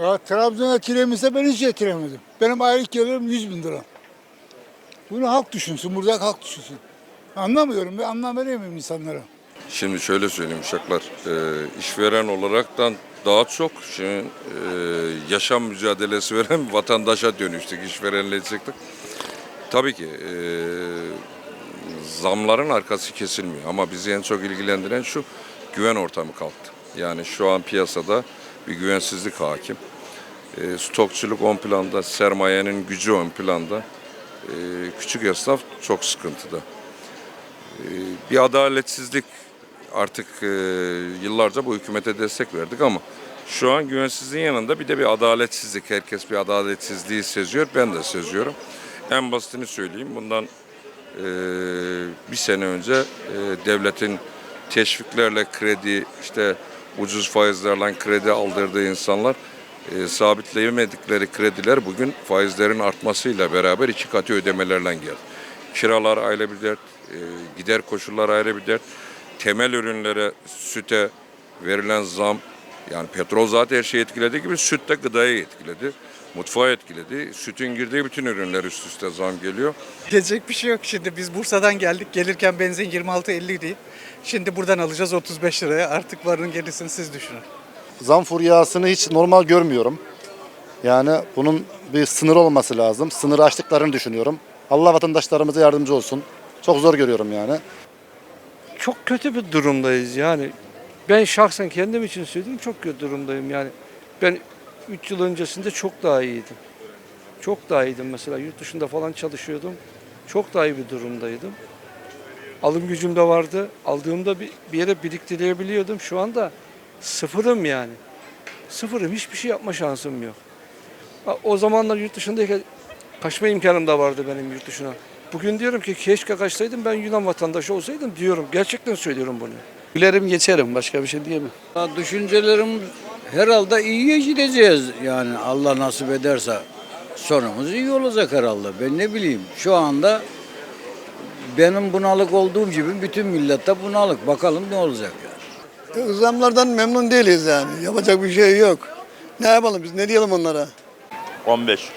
Ya Trabzon'a kiremizse ben hiç getiremedim. Benim aylık gelirim 100 bin lira. Bunu halk düşünsün, burada halk düşünsün. Anlamıyorum, ben anlam veremiyorum insanlara. Şimdi şöyle söyleyeyim uşaklar, e, işveren olaraktan daha çok şimdi, e, yaşam mücadelesi veren vatandaşa dönüştük, işverenle çıktık. Tabii ki e, zamların arkası kesilmiyor ama bizi en çok ilgilendiren şu güven ortamı kalktı. Yani şu an piyasada bir güvensizlik hakim. E, stokçuluk ön planda, sermayenin gücü ön planda. E, küçük esnaf çok sıkıntıda. E, bir adaletsizlik artık e, yıllarca bu hükümete destek verdik ama şu an güvensizliğin yanında bir de bir adaletsizlik. Herkes bir adaletsizliği seziyor. Ben de seziyorum. En basitini söyleyeyim. Bundan bir sene önce devletin teşviklerle kredi işte ucuz faizlerle kredi aldırdığı insanlar e, sabitleyemedikleri krediler bugün faizlerin artmasıyla beraber iki katı ödemelerle geldi. Kiralar ayrı bir dert, e, gider koşullar ayrı bir dert. Temel ürünlere, süte verilen zam, yani petrol zaten her şeyi etkilediği gibi süt de gıdayı etkiledi. Mutfağı etkiledi. Sütün girdiği bütün ürünler üst üste zam geliyor. Diyecek bir şey yok şimdi. Biz Bursa'dan geldik. Gelirken benzin 26.50 idi. Şimdi buradan alacağız 35 liraya. Artık varın gerisini siz düşünün. Zam furyasını hiç normal görmüyorum. Yani bunun bir sınır olması lazım. Sınırı aştıklarını düşünüyorum. Allah vatandaşlarımıza yardımcı olsun. Çok zor görüyorum yani. çok kötü bir durumdayız yani. Ben şahsen kendim için söyleyeyim çok kötü durumdayım yani. Ben 3 yıl öncesinde çok daha iyiydim. Çok daha iyiydim mesela yurt dışında falan çalışıyordum. Çok daha iyi bir durumdaydım. Alım gücüm de vardı. Aldığımda bir, bir yere biriktirebiliyordum. Şu anda sıfırım yani. Sıfırım. Hiçbir şey yapma şansım yok. O zamanlar yurt dışındayken kaçma imkanım da vardı benim yurt dışına. Bugün diyorum ki keşke kaçsaydım ben Yunan vatandaşı olsaydım diyorum. Gerçekten söylüyorum bunu. Gülerim geçerim başka bir şey diyemem. Ya Düşüncelerim herhalde iyiye gideceğiz yani Allah nasip ederse sonumuz iyi olacak herhalde. Ben ne bileyim şu anda benim bunalık olduğum gibi bütün millette bunalık. Bakalım ne olacak yani. Zamlardan memnun değiliz yani. Yapacak bir şey yok. Ne yapalım biz ne diyelim onlara? 15.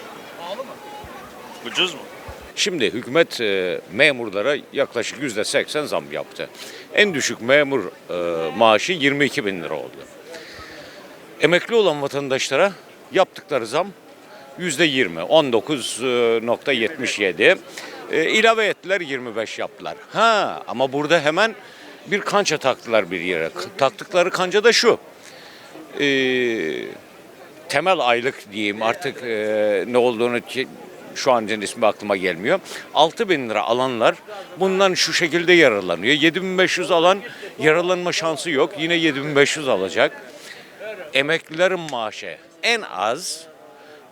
Ucuz mu? Şimdi hükümet e, memurlara yaklaşık yüzde 80 zam yaptı. En düşük memur e, maaşı 22 bin lira oldu. Emekli olan vatandaşlara yaptıkları zam yüzde 20, 19.77. E, ilave ettiler 25 yaptılar. Ha ama burada hemen bir kança taktılar bir yere. Taktıkları kanca da şu. E, temel aylık diyeyim artık e, ne olduğunu şu an ismi aklıma gelmiyor. 6 bin lira alanlar bundan şu şekilde yararlanıyor. 7500 alan yararlanma şansı yok. Yine 7500 alacak. Emeklilerin maaşı en az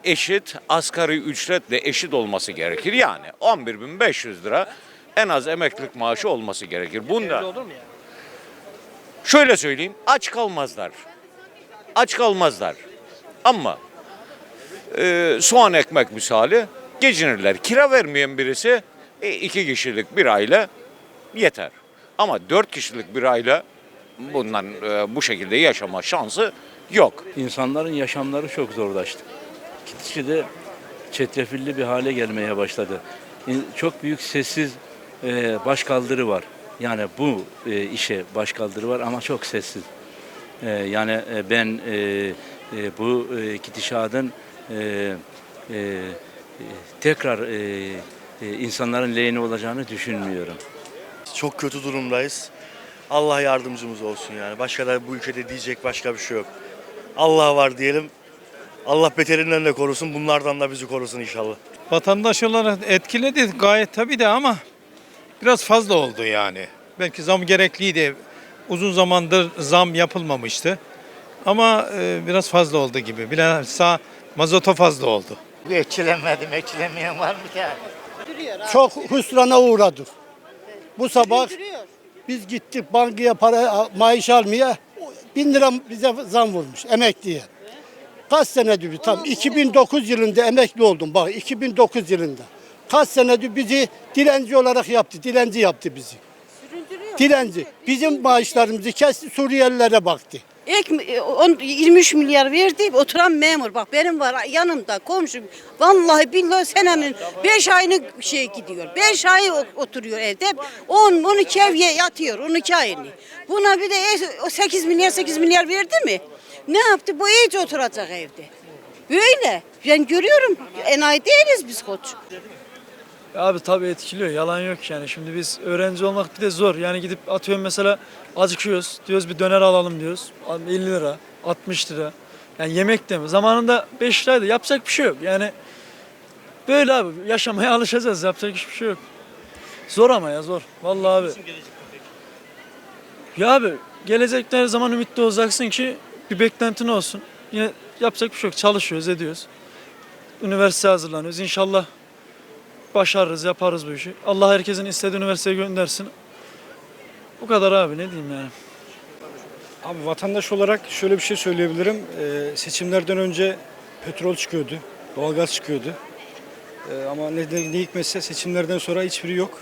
eşit asgari ücretle eşit olması gerekir. Yani 11.500 lira en az emeklilik maaşı olması gerekir. Bunda şöyle söyleyeyim aç kalmazlar. Aç kalmazlar. Ama e, soğan ekmek misali geçinirler. Kira vermeyen birisi e, iki kişilik bir aile yeter. Ama dört kişilik bir aile bundan e, bu şekilde yaşama şansı yok. İnsanların yaşamları çok zorlaştı. Gitgide çetrefilli bir hale gelmeye başladı. İn- Çok büyük sessiz e, başkaldırı var. Yani bu e, işe başkaldırı var ama çok sessiz. E, yani e, ben e, e, bu e, gidişatın e, e, e, tekrar e, e, insanların lehine olacağını düşünmüyorum. Çok kötü durumdayız. Allah yardımcımız olsun yani. Başka da bu ülkede diyecek başka bir şey yok. Allah var diyelim. Allah beterinden de korusun. Bunlardan da bizi korusun inşallah. Vatandaş olarak etkiledi gayet tabii de ama biraz fazla oldu yani. Belki zam gerekliydi. Uzun zamandır zam yapılmamıştı. Ama e, biraz fazla oldu gibi. Bilhassa mazota fazla oldu. Etkilenmedim. Etkilenmeyen var mı ki? Çok hüsrana uğradık. Bu sabah biz gittik bankaya para maaş almaya. Bin lira bize zam vurmuş emekliye. Kaç senedir tam 2009 yılında emekli oldum bak 2009 yılında. Kaç senedir bizi dilenci olarak yaptı. Dilenci yaptı bizi. Dilenci. Bizim maaşlarımızı kesti Suriyelilere baktı. Ek, 10, 23 milyar verdi oturan memur bak benim var yanımda komşum vallahi billahi senenin 5 ayını şey gidiyor 5 ayı o- oturuyor evde 10 12 ev yatıyor 12 ayını buna bir de e- o 8 milyar 8 milyar verdi mi ne yaptı bu iyice oturacak evde böyle ben görüyorum enayi değiliz biz koç. Abi tabii etkiliyor. Yalan yok yani. Şimdi biz öğrenci olmak bir de zor. Yani gidip atıyorum mesela acıkıyoruz. Diyoruz bir döner alalım diyoruz. 50 lira, 60 lira. Yani yemek de mi? Zamanında 5 liraydı. Yapacak bir şey yok. Yani böyle abi. Yaşamaya alışacağız. Yapacak hiçbir şey yok. Zor ama ya zor. Vallahi abi. Ya abi gelecekte her zaman ümitli olacaksın ki bir beklentin olsun. Yine yapacak bir şey yok. Çalışıyoruz, ediyoruz. Üniversite hazırlanıyoruz. İnşallah başarırız, yaparız bu işi. Allah herkesin istediği üniversiteye göndersin. Bu kadar abi ne diyeyim yani. Abi vatandaş olarak şöyle bir şey söyleyebilirim. Ee, seçimlerden önce petrol çıkıyordu, doğalgaz çıkıyordu. Ee, ama ne, ne, ne hikmetse seçimlerden sonra hiçbiri yok.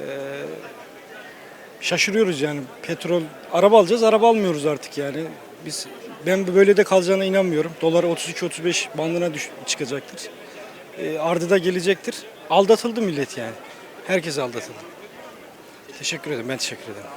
Ee, şaşırıyoruz yani petrol, araba alacağız, araba almıyoruz artık yani. Biz ben böyle de kalacağına inanmıyorum. Dolar 32-35 bandına düş, çıkacaktır. Da gelecektir. Aldatıldı millet yani. Herkes aldatıldı. Teşekkür ederim. Ben teşekkür ederim.